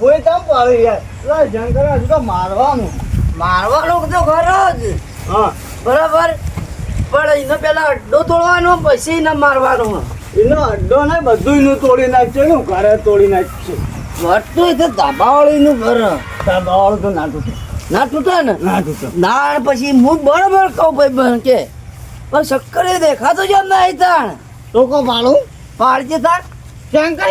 ભોય તમ પાડે યાર. જંગલ હજુ તો મારવાનું. મારવાનું તો ખરો જ. હા. બરાબર? પણ એને પેલા અડ્ડો તોડવાનો પછી એને મારવાનો. એનો અડ્ડો ને બધું એનું તોડી નાખશે ને ઘરે તોડી નાખશે વટતું એ તો ધાબાવાળીનું ઘર. ધાબાવાળું તો ના તૂટે. ના તૂટે ને? ના તૂટે. ના પછી હું બરાબર કહું ભાઈ બન કે પણ શક્કર એ દેખાતો જ નહીં તાણ. તો કહો પાડું. પાડજે તાણ. શંકર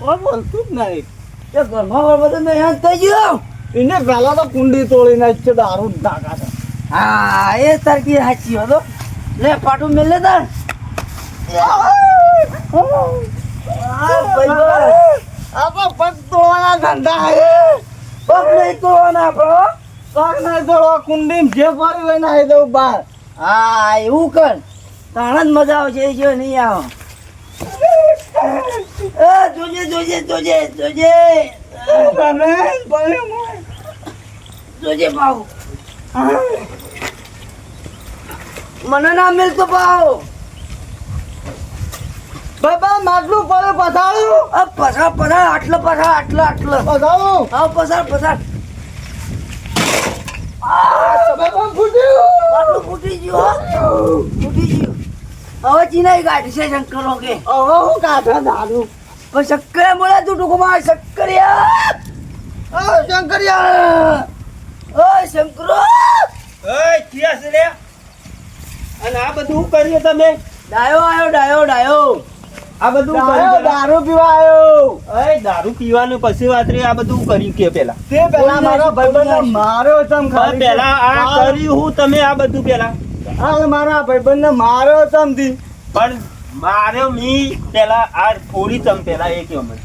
કોઈ બોલતું જ નહીં. એ ઘરમાં બધું મેં થઈ ગયો એને પહેલા તો કુંડી તોડી નાખશે દારૂ જ ઢાકા છે. હા એ તારકી સાચી હતો લે પાટું મેલ તાર. ના કુંડી જે પડી હોય નાખી દઉં બાર હા એવું કર. તાણ જ મજા આવશે જો નહીં આવો. જોજે જોજે જોજે જોજે. જોજે ભાવ. મને ના મિલતો ભાવ. બાબા માટલું પડે પસાડું આ પસાર પસાર આટલો પસાર આટલો આટલો. પસાડું હા પસાર પસાર હવે ચીનાઈ ગાડી છે શંકરો કે હવે હું કાઢા દારૂ પણ બોલા તું ટૂંકમાં શંકરિયા ઓ શંકરિયા! ઓ શંકરો! ઓય ચિયા છે રે અને આ બધું કર્યું તમે? ડાયો આવ્યો ડાયો ડાયો. આ બધું દારૂ કર્યું દારૂ પીવા આવ્યો ઓય દારૂ પીવાનું પછી વાત રે આ બધું કર્યું કે પેલા? તે પેલા મારો ભાઈબંધને મારો તમ ખાલી. પેલા આ કર્યું હું તમે આ બધું પેલા? હાલ મારા ભાઈબંધને મારો તમથી પણ મારે મી પેલા આ થોડી તમ પેલા એ કયો મને.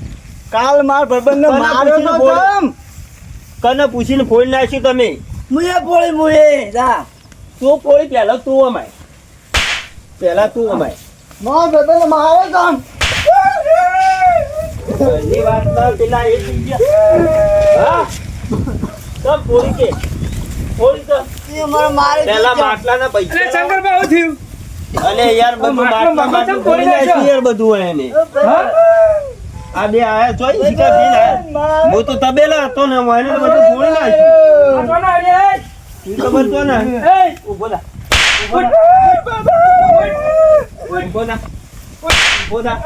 કાલ માર ભાઈબંધને પેલા માર્યો તો તમ. કને પૂછીને ફોડી નાખ્યું તમે. મુએ ફોડી મુએ. જા. તું ફોડી પેલા તું અમાય. પેલા તું અમાય. મારા ભાઈબંધને માર્યો તમ. પહેલી વાત તો પેલા એ થઈ ગયા. હા? તમ ફોડી કે? ફોડી તો. એ મને મારી પેલા માટલાના પૈસા. શંકરભાઈ આવું થયું? અલે યાર બધું માટલું- માટલા માટલું જાય નાખ્યો. યાર બધું હોય એને. આ બે આયા જોઈ શીખા બી આયા. હું તો તબેલા હતો ને હું એને બધું ફોડી નાખ્યું? ઈ ખબર તો ને! ઊભો થા. ઊભો થા. ઊભો થા ઊભો થા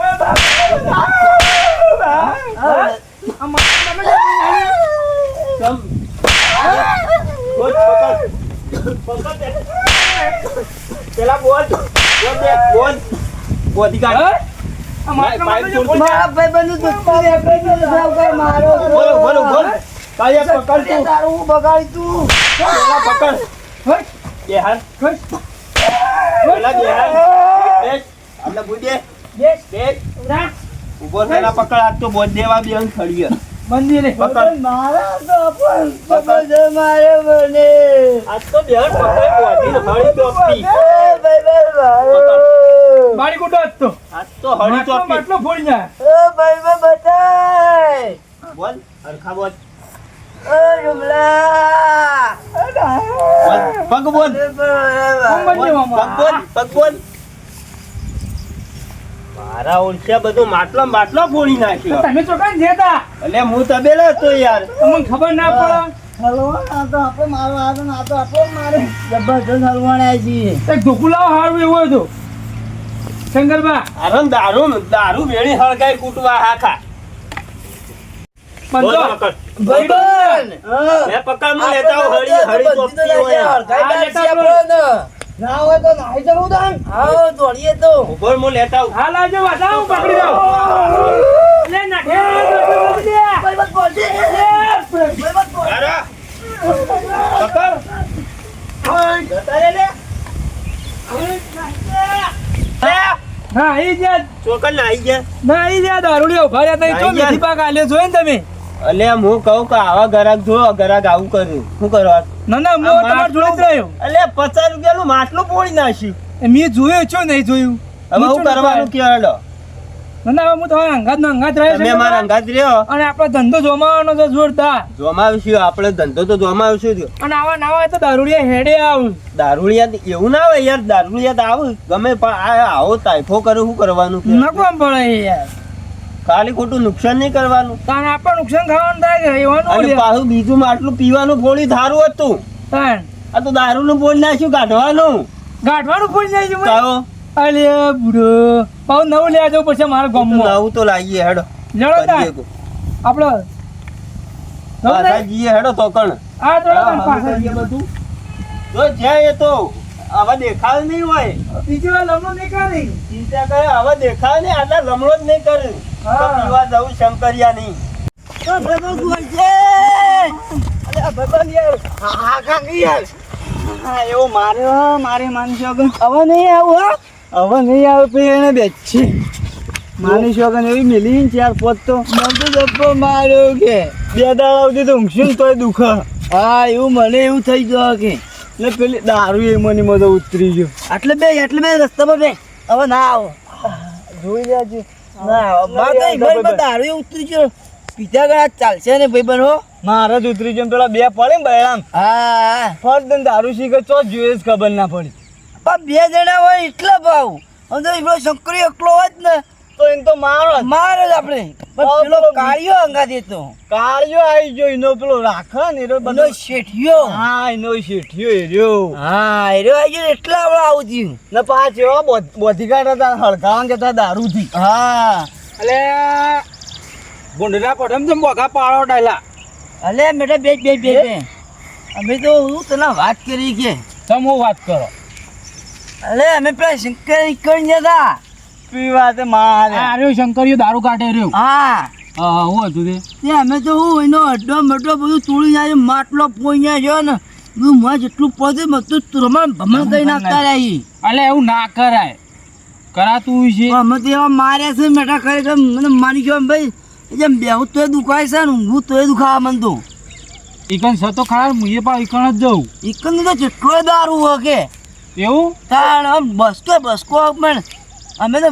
હા. આ માટલું તમે કેમ આવ્યા? તમ બોલ પકડ પકડ દે. પેલા બોલ બોલ દે બોલ કાઢ? આ દુશ્મન મારો બોલ બોલ બોલ પકડ તું તારું બગાડી તું પેલા પકડ બે હાથ પેલા બે હાથ આપણે બુજે બેસ, બેસ ઉભરા. ઊભો થયેલા પકડ હાથ તો બોધ દેવા બે ખડીએ મંદિરે. પકડ મારા તો પણ પકડ મારે બને આજ તો બેન પકડ બોધી હળી તો પી ભાઈબંધ મારો બારી કૂટો જ તો. તો હળી માટલું ચોપી. ફોડી જાય. ઓ ભાઈબંધ બતાય બોલ હરખા બોલ. ઓ જુમલા. પગ બોલ. કોણ બોલ, બન્યું પગ બોલ પગ બોલ. મારા ઓળખ્યા બધું માટલો માટલો ફોડી નાખ્યો. તમે ચોકાન જતા. એટલે હું તબેલા હતો યાર. તમને ખબર ના પડે. હલવાણ આ તો આપણે મારો આ તો આપણે મારે જબરજસ્ત હલવાણા છીએ. એક ધોકું હારું એવું હોય તો. શંકરબા અરે દારૂ દારૂ વેણી હળગાઈ કૂટવા હાખા લેતા આવું હળી હળી ચોપતી હોય યાર. ના હોય તો નાહી જવું તાન આવો દોડીએ તો ઊભો રહો, હું લેતા આવું હાલ આવજો વાતા હું પકડી દઉં લે નાખે લે ભાઈબંધ પહોંચે ભાઈબંધ પહોંચે અરે, પકડ જતા રે લે. લે. ના ગયા ના દારૂડિયા ઊભા રહ્યા તા. મેથી પાક તમે? અલે હું કહું કે આવા ગરાક જો ગરાક આવું કર્યું શું કરવા ના ના હું તમારા જોડે જ રહ્યો. અલે પચાસ રૂપિયાનું માટલું પોડી નાખ્યું. મેં જોયું છું નહીં જોયું? હવે હું કરવાનું કે હેડો ના હું તો અંગાત નો અંગાત રહ્યો તમે મારા અંગાત રહ્યો? અને આપણો ધંધો જોમાવાનો છે જોરદાર. જોમાવશું આપણે ધંધો તો જોમાવશું જ. અને આવા ના હોય તો દારૂડિયા હેડે આવું. દારૂડિયા એવું ના હોય યાર દારૂડિયા તો આવું ગમે પણ આ આવો તાઇફો કરે શું કરવાનું કે? પડે યાર. ખાલી ખોટું નુકસાન નહીં કરવાનું. કારણ આપણે નુકસાન ખાવાનું થાય કે એવાનું અને પાછું બીજું માટલું પીવાનું ફોડી થારું હતું. તાણ. આ તો દારૂનું બોલ નાખ્યું કાઢવાનું. ગાંઠવાનું ફોડી નાખ્યું અલે બુડો. નવું લેવા જવું પડશે મારા ગામમાં. નવું તો લાગીએ હેડો. જડો તાણ આપણો પાછા જઈએ હેડો તો કણ આ તો હા, હા, પાછા જઈએ. બધું. તો જાય એ તો આવા દેખાવ નહીં હોય. બીજી વાર લમણો નહીં કરી. ચિંતા કરે આવા દેખાવ નહીં આટલા લમણો જ નહીં કરે. તો પીવા જવું શંકરિયા નહીં. કોણ છે. અરે આ ભાઈબંધ યાર. હા કાકી યાર. હા એવો માર્યો મારે માનજો હવે નહીં આવું હા. હવે નહીં આવે પછી એને બેચી. માની શોખન એવી મિલી ને ચાર પોત તો. મને તો જબ્બો માર્યો કે. બે દાડા સુધી તો ઊંઘશું ને તોય દુખ. હા એવું મને એવું થઈ ગયો કે. એટલે પેલી દારૂ એ મને મજો ઉતરી ગયો. આટલે બે એટલે બે રસ્તામાં બે. હવે ના આવો. જોઈ જાજે ના તો દારૂ ઉતરી ગયો. પીધા ગયા ચાલશે ને ભાઈ હો. મારા જ ઉતરી ગયો પેલા બે પડે ને બહેરામ. હા દઈને દારૂ શીખે ચો જોઈએ જ ખબર ના પડી. પણ બે જણા હોય એટલા ભાવ. અને તો એનો શંકરી એકલો હોય જ ને તો એને તો મારો. મારે જ આપણે. પણ પેલો પેલો કાળિયો અંગા દેતો કાળિયો આવી ગયો એનો પેલો રાખો ને એનો બધો શેઠિયો. હા એનો શેઠિયો રહ્યો. હા એ રહ્યો આવી ગયો એટલા આપણે આવું થયું. ને પાંચ એવા બોધી કાઢા હતા હળગાવા કેતા દારૂથી. હા. એટલે ગુંડરા પડમ તો મોઘા પાડો ડાયલા. અલે મેડમ બે બે બે અમે તો હું તને વાત કરી કે. તમે હું વાત કરો? અલે અમે પેલા શંકર નીકળી જતા પીવા તે મારે. આ શંકર શંકરીયો દારૂ કાઢે રહ્યો. હા. હા હું હતું તે. તે અમે તો હું એનો અડ્ડો મડ્ડો બધું તોડી જાય માટલો પોઈયા જો ને બધું માં જેટલું પડે બધું રમણ ભમણ કરી નાખતા રહી. અલે એવું ના કરાય. કરાતું છે. અમે તો એવા માર્યા છે મેઠા ખરેખર મને માની ગયો ભાઈ જેમ બેહું તોય દુખાય છે ને ઊંઘું તોય દુખાવા મન તો. ઈકન સતો ખરા મુએ પા ઈકન જ જઉં. એકંદ તો જેટલો દારૂ હોય કે એવું? તાણ આમ બસકો બસકો પણ અમે તો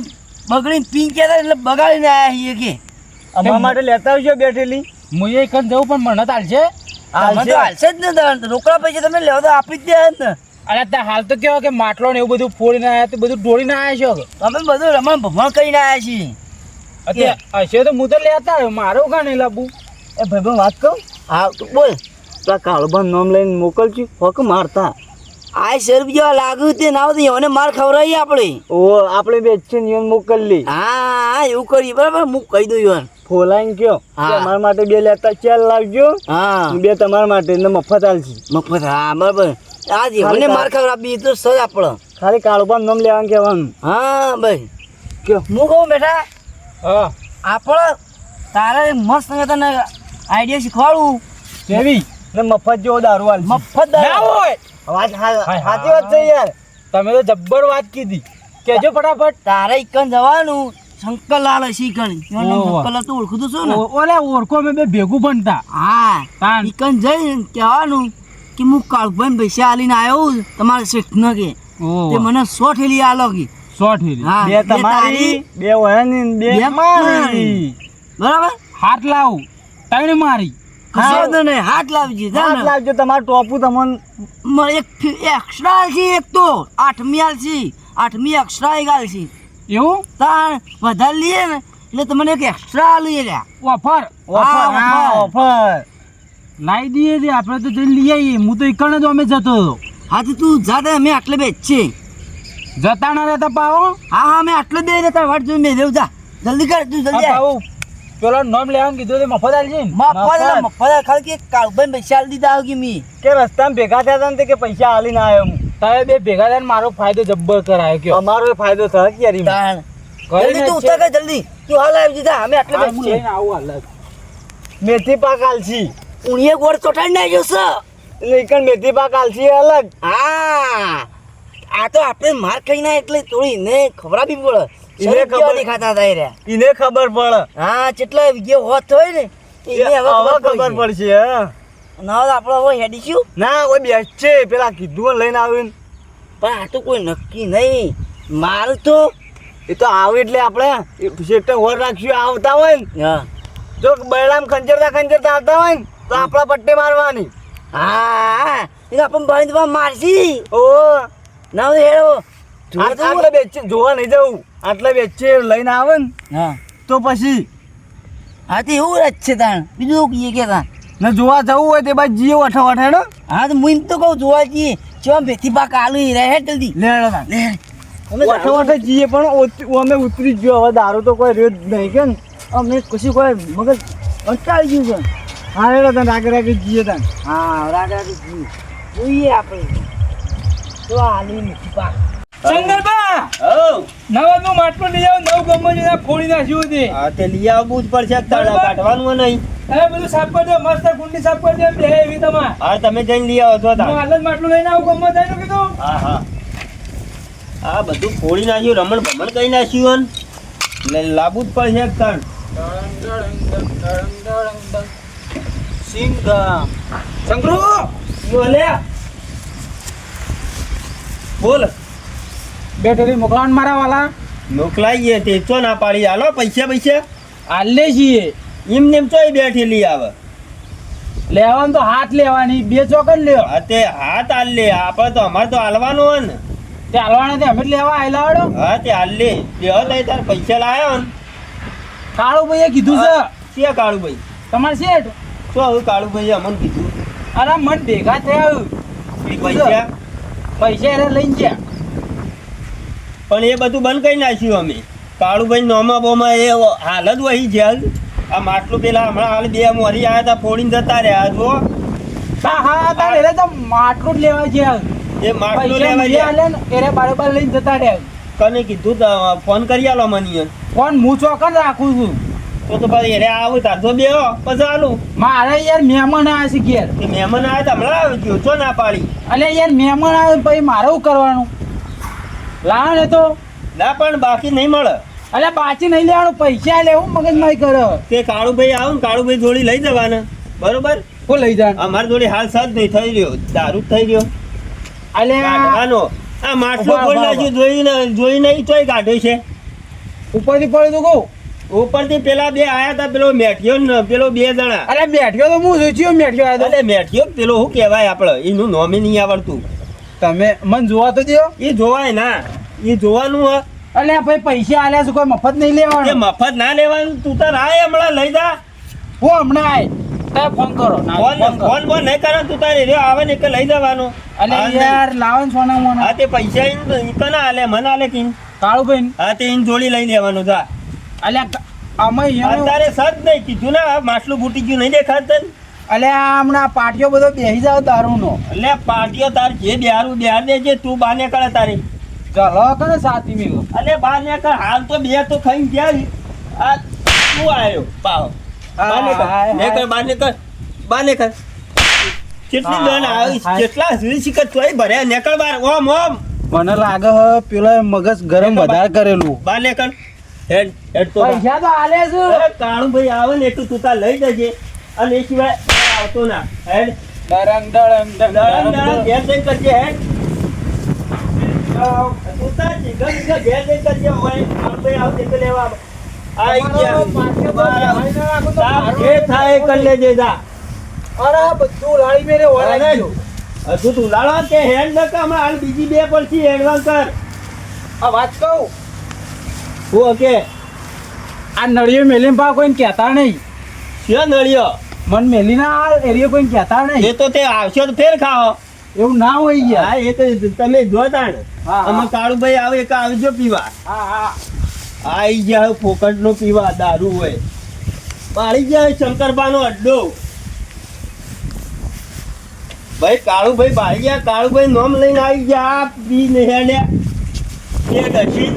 બગડીને પી ગયા એટલે બગાડીને આવ્યા છીએ કે. અમારા માટે લેતા આવજો બેઠેલી. મુએ ઈકન જવું પણ મને તાલશે તો હાલશે જ ને તાણ. રોકડા પૈસા તમે લેવા તો આપી જ દે ને. અરે ત્યાં હાલ તો કેવો કે માટલો ને એવું બધું ફોડીને આવ્યા તો બધું ઢોળીને આવ્યા છો અમે બધું રમણ ભમણ કરીને આવ્યા છીએ. અત્યારે હશે તો હું તો લેતા આવ્યો મારો કાં નહીં લાવવું એ ભાઈ વાત કહું હા તું બોલ. તો કાળુભાઈ નામ લઈને મોકલજો ફક મારતા. આ શેર બીજો લાગ્યું તે ના હોય એને માર ખવડાવીએ આપણે. ઓ આપણે બે છે ને મોકલી હા હા એવું કરીએ. બરાબર હું કહી દઉં યાર ફોલાઈને કયો. અમારા માટે બે લેતા ચાલ લાવજો. હા. બે તમારા માટે ને મફત આલશે. મફત હા બરાબર. આ મને માર ખવડાવી તો સજ આપણો. ખાલી કાળુભાઈ નામ લેવાનું કહેવાનું. હા ભાઈ કયો? હું કહું બેટા હા. આપણે તારે મસ્ત તને આઈડિયા શીખવાડું. કેવી? ને મફત જેવો દારૂ આલ મફત દારૂ. હોય. વાત સાચી વાત છે યાર. તમે તો જબ્બર વાત કીધી. કેજો ફટાફટ. તારે એકન જવાનું શંકરલાલ હસી કણ. શંકરલાલ તો ઓળખું તો છો ને. ઓલે ઓળખો અમે બે ભેગું બનતા. હા. તાન. ઈકન જઈને કહેવાનું કે હું કાળભાઈ પૈસા આલીને આવ્યો છું શેઠ ન કે. તે મને સો ઠેલી આલો કે. સો ઠેલી. હા બે તમારી બે વહેની બે મારી. બરાબર? હાથ લાવું. તઈને મારી. વાંધો નહીં હાથ લાવજે હાથ ને. લાવજો તમારું ટોપું તમને એક એક્સ્ટ્રા આલસી એક તો. આઠમી આલસી આઠમી એક્સ્ટ્રા એક આલસી એવું? તાર વધારે લઈએ ને એટલે તમને એક એક્સ્ટ્રા લઈએ રહ્યા. ઓફર? ઓફર. હા, હા ઓફર. લાવી દઈએ છે આપણે તો જઈને લઈ આવીએ. હું તો ઈકણ જ અમે જતો હતો. હા તો તું જાતે અમે આટલે બે છે. જતા ના રહેતા પાવો હા હા અમે આટલે બે રહેતા વાટ જોઈ મેં જા. જલ્દી કર તું જલ્દી આવ. પેલો નામ લેવાનું કીધું તે મફત આલજે ને મફત એટલે મફત ખાલી કે કાળભાઈ પૈસા આલી દીધા હોય કે મી. કે રસ્તામાં ભેગા થયા હતા ને તે કે પૈસા આલીને આવ્યો હું. તમે બે ભેગા થઈને મારો ફાયદો જબ્બર કરાયો કયો. અમારો એ ફાયદો થયો કે યાર એમાં. તાણ. કરીને જલ્દી તું છે. ઉતાર કર જલ્દી. તું હાલ આવી દીધા અમે આટલે હા, હું છે લઈને આવું હાલ જ. મેથી પાક આલસી ઉણીએ ગોળ ચોટાડી નાખ્યો છે. એટલે ઈકણ મેથી પાક આલસી એ અલગ. હા. આ તો આપણે માર ખાઈ ના એટલે થોડી ને ખવડાવવી પડે. એને ખબર- દેખાતા થાય રહ્યા. એને ખબર પડે. હા કેટલા વિગે હોત હોય ને એને હવે ખબર પડશે ના આપણે હવે હેડીશું ના કોઈ બેસ છે પેલા કીધું લઈને આવીને. પણ આ તો કોઈ નક્કી નહીં. માલ તો એ તો આવે એટલે આપણે સેટર હોર રાખ્યું આવતા હોય ને. હા. જો બૈરામ ખંજરતા ખંજરતા આવતા હોય ને તો આપણા પટ્ટે મારવાની. હા એ તો આપણને મારશી. ઓ ના હેડો. આટલે બેચે જોવા નહીં જવું. આટલા બેચે લઈને આવે ને હા. તો પછી હા તે એવું જ છે તાણ. બીજું એવું કહીએ કે તાણ? ને જોવા જવું હોય તે બાદ જીએ અઠા વઠાડો હા તો હું તો કહું જોવા જઈએ. ચો ભેથી પાક આલુ રહે જલ્દી? લે લે અમે અઠા અઠા જઈએ પણ અમે ઉતરી ગયો. હવે દારૂ તો કોઈ રહ્યો જ નહીં કે ને. અમે કશું કોઈ મગજ કંટાળી ગયું છે. હા રે તને રાગે રાગે જઈએ તાન હા રાગે રાગે જઈએ જોઈએ આપણે. તો આલુ નથી પાક. શંકરબા નવા નું માટલું લઈ આવો નવ ગમો ફોડી નાખ્યું હતી હા તે લઈ આવવું જ પડશે તાળા કાઢવાનું નહીં. હવે બધું સાફ કરી દો મસ્ત કુંડી સાફ કરી દો બે એવી તમાર. હા તમે જઈને લઈ આવો છો હું હાલ માટલું લઈને આવું ગમો જાય કીધું. હા હા. આ બધું ફોડી નાખ્યું રમણ ભમણ કઈ નાખ્યું ને લાવવું જ પડશે તાણ. સિંગમ. શંકરુ બોલે બોલ. બેટરી મોકલાવાનું મારા વાલા? મોકલાઈએ તે ચો ના પાડી? હાલો પૈસા પૈસા. હાલે છીએ. એમ નેમ ચોય બેઠી લઈ આવે. લેવાનું તો હાથ લેવાની બે ચોકન હા તે હાથ હાલ લે. આપણે તો અમારે તો હાલવાનું હોય ને. તે હાલવાના તે અમે લેવા આવેલા વાળો હા તે હાલ લે. લેવો લઈ તાર પૈસા લાવ્યો ને. કાળુ ભાઈએ કીધું છે. છે કાળુભાઈ. તમારે શેઠ? શું હવે કાળુભાઈ અમને કીધું. અરે મન ભેગા થયા પૈસા? પૈસા એને લઈને ગયા. પણ એ બધું બંધ કરી નાખ્યું અમે. કાળુભાઈ નોમા બોમાં એ હાલ જ વહી જેલ આ માટલું પેલા હમણાં હાલ બે મોરી આવ્યા હતા ફોડીને જતા રહ્યા જો હા હા તારે એટલે તો માટલું જ લેવા છે એ માટલું લેવા છે હાલે ને એને બારોબાર લઈને જતા રહ્યા. કને કીધું તો ફોન કરી આલો મને ફોન હું ચોકન રાખું છું. તો તો પછી એને આવું તાર તો બે પછી આલું મારે યાર મહેમાન આવ્યા છે ઘેર. મહેમાન આવ્યા હમણાં આવે ગયો છો ના પાડી. અને યાર મહેમાન આવે પછી મારે શું કરવાનું? લાવ ને તો. ના પણ બાકી નહીં મળે. અલ્યા પાછી નહીં લેવાનું પૈસા લેવું મગજ નહીં કરો. તે કાળુભાઈ આવું કાળુભાઈ જોડી લઈ જવાના. બરોબર? હું લઈ જાય અમારી જોડે હાલ સાથ નહીં થઈ રહ્યો દારૂ થઈ રહ્યો અલે આનો આ માટલો નાખ્યું જોઈ ને જોઈ નહીં તોય કાઢ્યો છે. ઉપરથી પડ્યું તું કહું ઉપરથી પેલા બે આયા હતા પેલો મેઠિયો ને પેલો બે જણા. અરે મેઠિયો તો હું જોઈ મેઠિયો આવ્યો અરે મેઠિયો પેલો શું કહેવાય આપણે? એનું નોમી નહીં આવડતું. તમે મન જોવા તો દો એ જોવાય ના. એ જોવાનું હ. અલે ભાઈ પૈસા આલ્યા છે કોઈ મફત નહીં એ લેવાનું મફત ના લેવાનું. તું તાર આય હમણાં લઈ જા. હું હમણાં આય. તમે ફોન કરો. ફોન ફોન બોન નહીં કરો તું તારે રહ્યો આવે ને કે લઈ જવાનું. અલે યાર લાવન સોના મોના. હા તે પૈસા ઇન કના આલે મને આલે કિન કાળુભાઈ હા તે ઇન જોડી લઈ લેવાનું જા. અલે અમે અત્યારે સદ નહીં કીધું ને માછલું ફૂટી ગયું નહીં દેખાત આ હમણાં પાટિયો બધો બેસી જાવ દારૂનો. એટલે પાટીઓ તાર જે બિહારું દે દેજે તું બાને કરે તારી. ચલો કને સાથી મિલો અલે બાર ને કર હાલ તો બે તો ખાઈને ગયા આ તું આવ્યો પાવ. બાને કર ને કર બાને કર બાને કર. કેટલી હા, આવી કેટલા સુધી શિકત તોય ભર્યા નેકળ બાર. ઓમ ઓમ. મને લાગે હ પેલો મગજ ગરમ વધારે કરેલું. બાને કર. હેડ હેડ તો પૈસા તો આલે છે. કાણું કાળું ભાઈ આવે ને એટલું તું તા લઈ જજે અને એ સિવાય આવતો ના હેડ ડરંગ ડરંગ દળણ ડરંગ ઘેર જઈને કરજે હેડ તું તાર જીગર જીગર ઘેર જઈને કરજે હોય કાળું ભાઈ તો લેવા આઈ ગયા. તાર જે થાય લેજે જા. અરે બધું લાળી મેરે વળાઈ અરે, હજુ તું કે હેડ ન કામ હાલ બીજી બે પરથી એડવાન્સ કર. આ વાત કહું? હું ઓકે આ નળિયો મેલીમ પા કોઈને કહેતા નહીં. શું નળિયો? મન મેલી ના હાલ એરિયો કોઈ કહેતા નહીં. એ તો તે આવશે તો ફેર ખાઓ. એવું ના હોય યાર. હા એ તો તમે જોતા ને. અમે કાળુભાઈ આવે એક આવજો પીવા. હા હા. આઈ ગયા ફોકટ નો પીવા દારૂ હોય. પાડી જાય શંકરબાનો અડ્ડો. ભાઈ કાળુભાઈ બાળી ગયા કાળુભાઈ નોમ લઈને આવી ગયા આ પી ને એ ડસી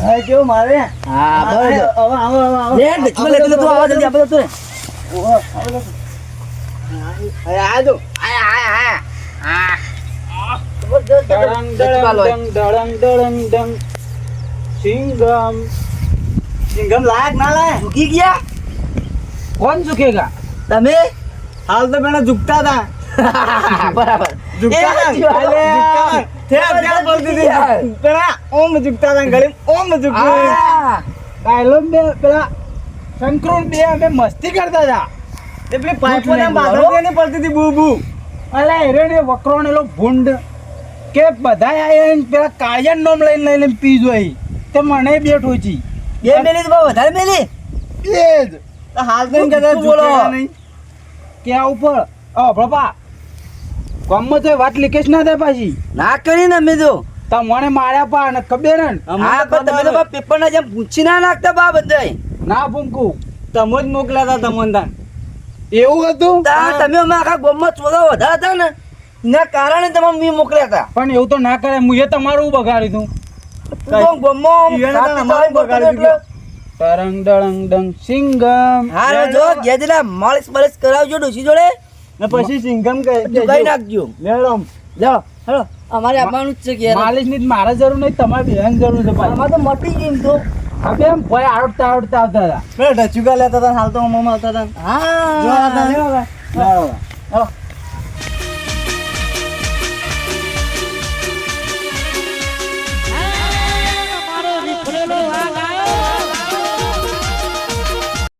કેવું મારે? હા બરાબર. હવે આવો આવો આવો લે દક્ષિણ લે તું આવો જલ્દી આપણે તો. અરે આ જો આયા આયા આયા. ડળંગ ડળંગ ડંગ ડળંગ ડળંગ સિંગમ. સિંગમ લાયક ના લાયક? ઝૂકી ગયા? કોણ ઝુકેગા તમે? હાલ તો પેલા ઝુકતા હતા. બરાબર. ઝુકતા. ત્યાં ત્યાં પડતી હતી. પેલા ઓમ ઝુકતા હતા ગળે ઓમ ઝુકતું ડાયલોગ બે પેલા શંકરોન બે અમે મસ્તી કરતા હતા. તે પેલી પાઇપો ના બોલો. ને પડતી હતી બુ બુ અલે હેરેને વકરોનેલો ભૂંડ. કે બધા આયા પેલા કાળિયા નોમ લઈને લઈને પી જોઈ તે મને બે ઠોચી બે મેલી તો વધારે મેલી? એ જ. હાલ તો કહેતા બોલો? ઝૂકેલા કે ઉપર. ઓ બાપા ગામમાં તો વાત લીકેજ ના થાય પાછી. ના કરી ને મેં તો. માર્યા પા અને ખબર હા પણ તમે તો પેપર ના જેમ પૂછી ના નાખતા બા બધાય. ના ભૂંકુ તમે જ મોકલ્યા હતા તમને તાન એવું હતું? તમે અમે આખા ગામમાં ચોદા વધારે હતા ને એના કારણે તમે મેં મોકલ્યા હતા પણ એવું તો ના કરે હું એ તમારું બગાડ્યું તું? તું તો ગામમાં ઈવન સાત તો અમારું દિવસ બગાડી એટલે- તરંગ દળંગ ડંગ સિંગમ. હા જો ગેજલા માલિશ મળીશ કરાવજો ડોસી જોડે. ને પછી સિંગમ દુકાઈ નાખજો. મેડમ જાઓ હેલો. અમારે આપવાનું જ છે કે માલિશની મારે જરૂર નહીં તમારે બેન જરૂર છે આમાં તો મટી ગઈ તો. હવે એમ ભાઈ આવડતા આવડતા આવતા હતા. પેલા ઢચુકા લેતા હતા હાલ તો મમ્મા આવતા હતા હા.